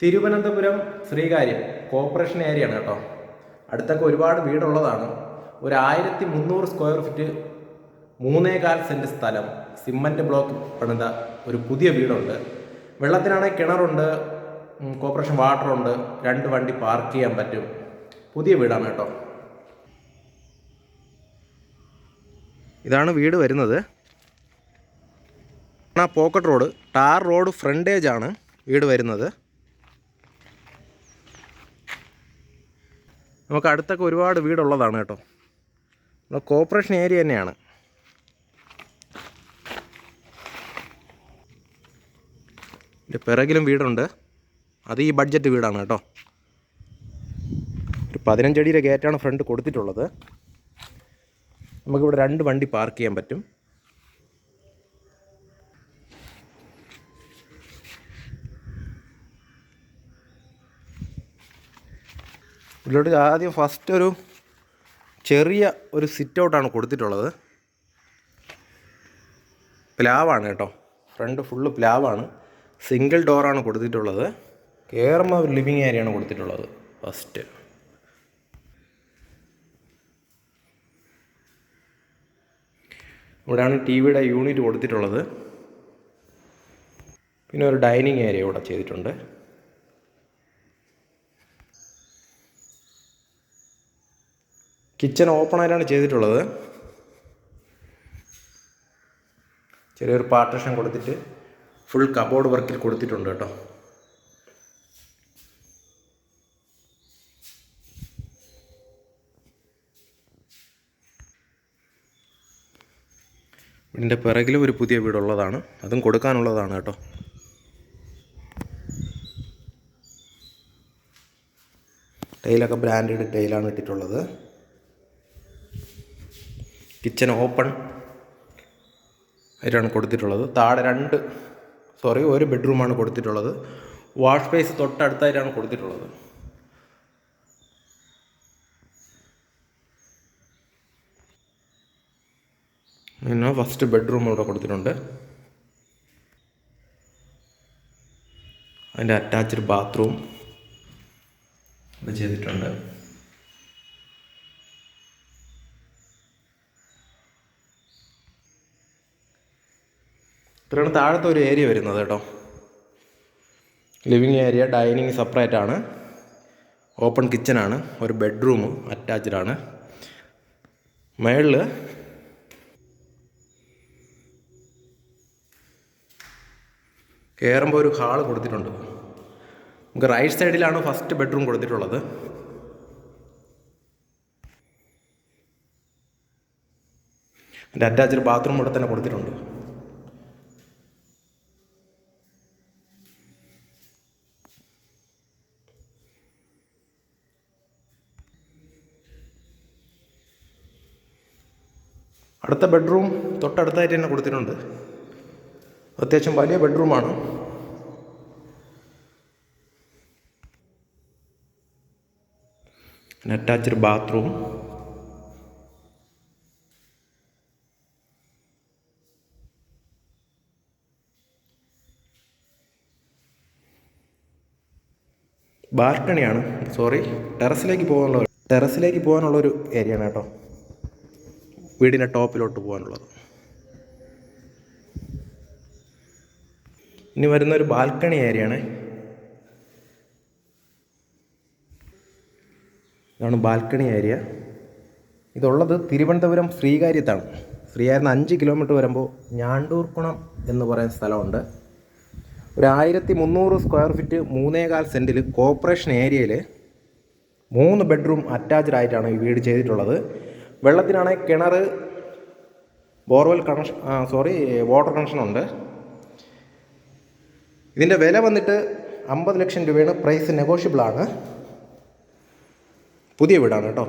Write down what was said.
Thiruvananthapuram Sreekaryam corporation ആണ് കേട്ടോ. അടുത്തൊക്കെ ഒരുപാട് വീടുള്ളതാണ്. ഒരു ആയിരത്തി മുന്നൂറ് സ്ക്വയർ ഫീറ്റ് മൂന്നേകാൽ സെന്റ് സ്ഥലം സിമന്റ് ബ്ലോക്ക് പണിത ഒരു പുതിയ വീടുണ്ട്. വെള്ളത്തിനാണെങ്കിൽ കിണറുണ്ട് കോർപ്പറേഷൻ വാട്ടറുണ്ട് രണ്ട് വണ്ടി പാർക്ക് ചെയ്യാൻ പറ്റും. പുതിയ വീടാണ് കേട്ടോ. ഇതാണ് വീട് വരുന്നത്. ആ പോക്കറ്റ് റോഡ് ടാർ റോഡ് ഫ്രണ്ടേജാണ് വീട് വരുന്നത്. നമുക്ക് അടുത്തൊക്കെ ഒരുപാട് വീടുള്ളതാണ് കേട്ടോ. നമ്മുടെ കോർപ്പറേഷൻ ഏരിയ തന്നെയാണ്. ഇതിന്റെ പിറകിലും വീടുണ്ട്. അത് ഈ ബഡ്ജറ്റ് വീടാണ് കേട്ടോ. ഒരു പതിനഞ്ചടിയുടെ ഗേറ്റാണ് ഫ്രണ്ട് കൊടുത്തിട്ടുള്ളത്. നമുക്കിവിടെ രണ്ട് വണ്ടി പാർക്ക് ചെയ്യാൻ പറ്റും. ഇതിലോട്ട് ആദ്യം ഫസ്റ്റ് ഒരു ചെറിയ ഒരു സിറ്റ് ഔട്ടാണ് കൊടുത്തിട്ടുള്ളത്. പ്ലാവാണ് കേട്ടോ. ഫ്രണ്ട് ഫുള്ള് പ്ലാവാണ് സിംഗിൾ ഡോറാണ് കൊടുത്തിട്ടുള്ളത്. കയറുമ്പോൾ ഒരു ലിവിങ് ആണ് കൊടുത്തിട്ടുള്ളത് ഫസ്റ്റ് ഇവിടെയാണ് ടി വിയുടെ യൂണിറ്റ് കൊടുത്തിട്ടുള്ളത്. പിന്നെ ഒരു ഡൈനിങ് ഏരിയ ഇവിടെ ചെയ്തിട്ടുണ്ട്. കിച്ചൺ ഓപ്പൺ ആയിട്ടാണ് ചെയ്തിട്ടുള്ളത്. ചെറിയൊരു പാർട്ടീഷൻ കൊടുത്തിട്ട് ഫുൾ കബോർഡ് വർക്കിൽ കൊടുത്തിട്ടുണ്ട് കേട്ടോ. വീടിന്റെ പിറകിലും ഒരു പുതിയ വീടുള്ളതാണ്. അതും കൊടുക്കാനുള്ളതാണ് കേട്ടോ. ടൈലൊക്കെ ബ്രാൻഡഡ് ടൈലാണ് ഇട്ടിട്ടുള്ളത്. കിച്ചൺ ഓപ്പൺ ആയിട്ടാണ് കൊടുത്തിട്ടുള്ളത്. താഴെ രണ്ട് സോറി ഒരു ബെഡ്റൂമാണ് കൊടുത്തിട്ടുള്ളത്. വാഷ് സ്പേസ് തൊട്ടടുത്തായിട്ടാണ് കൊടുത്തിട്ടുള്ളത്. പിന്നെ ഫസ്റ്റ് ബെഡ്റൂം ഇവിടെ കൊടുത്തിട്ടുണ്ട്. അതിന്റെ അറ്റാച്ച്ഡ് ബാത്റൂം ഇത് ചെയ്തിട്ടുണ്ട്. ഇത്രയാണ് താഴത്തെ ഒരു ഏരിയ വരുന്നത് കേട്ടോ. ലിവിങ് ഏരിയ ഡൈനിങ് സെപ്പറേറ്റ് ആണ്. ഓപ്പൺ കിച്ചനാണ് ഒരു ബെഡ്റൂം അറ്റാച്ച്ഡ് ആണ്. മേളിൽ കയറുമ്പോൾ ഒരു ഹാൾ കൊടുത്തിട്ടുണ്ട്. നമുക്ക് റൈറ്റ് സൈഡിലാണ് ഫസ്റ്റ് ബെഡ്റൂം കൊടുത്തിട്ടുള്ളത്. അതിന്റെ അറ്റാച്ച്ഡ് ബാത്റൂം ഇവിടെ തന്നെ കൊടുത്തിട്ടുണ്ട്. അടുത്ത ബെഡ്റൂം തൊട്ടടുത്തായിട്ട് തന്നെ കൊടുത്തിട്ടുണ്ട്. അത്യാവശ്യം വലിയ ബെഡ്റൂമാണ്. അറ്റാച്ച്ഡ് ബാത്റൂം ബാൽക്കണിയാണ്. സോറി ടെറസിലേക്ക് പോകാനുള്ള ടെറസിലേക്ക് പോകാനുള്ള ഒരു ഏരിയ ആണ് കേട്ടോ. വീടിന്റെ ടോപ്പിലോട്ട് പോകാനുള്ളത്. ഇനി വരുന്ന ഒരു ബാൽക്കണി ഏരിയയാണ്. ഇതാണ് ബാൽക്കണി ഏരിയ. ഇതുള്ളത് തിരുവനന്തപുരം ശ്രീകാര്യത്താണ്. ശ്രീകാര്യത്ത് അഞ്ച് കിലോമീറ്റർ വരുമ്പോൾ ഞാണ്ടൂർക്കുണം എന്ന് പറയുന്ന സ്ഥലമുണ്ട്. ഒരു ആയിരത്തി മുന്നൂറ് സ്ക്വയർ ഫീറ്റ് മൂന്നേകാൽ സെന്റിൽ കോർപ്പറേഷൻ ഏരിയയിൽ മൂന്ന് ബെഡ്റൂം അറ്റാച്ച്ഡ് ആയിട്ടാണ് ഈ വീട് ചെയ്തിട്ടുള്ളത്. വെള്ളത്തിനാണെങ്കിൽ കിണർ borewell connection sorry water connection ഉണ്ട്. ഇതിന്റെ വില വന്നിട്ട് അമ്പത് ലക്ഷം രൂപയാണ്. പ്രൈസ് നെഗോഷ്യബിളാണ് പുതിയ വീടാണ് കേട്ടോ.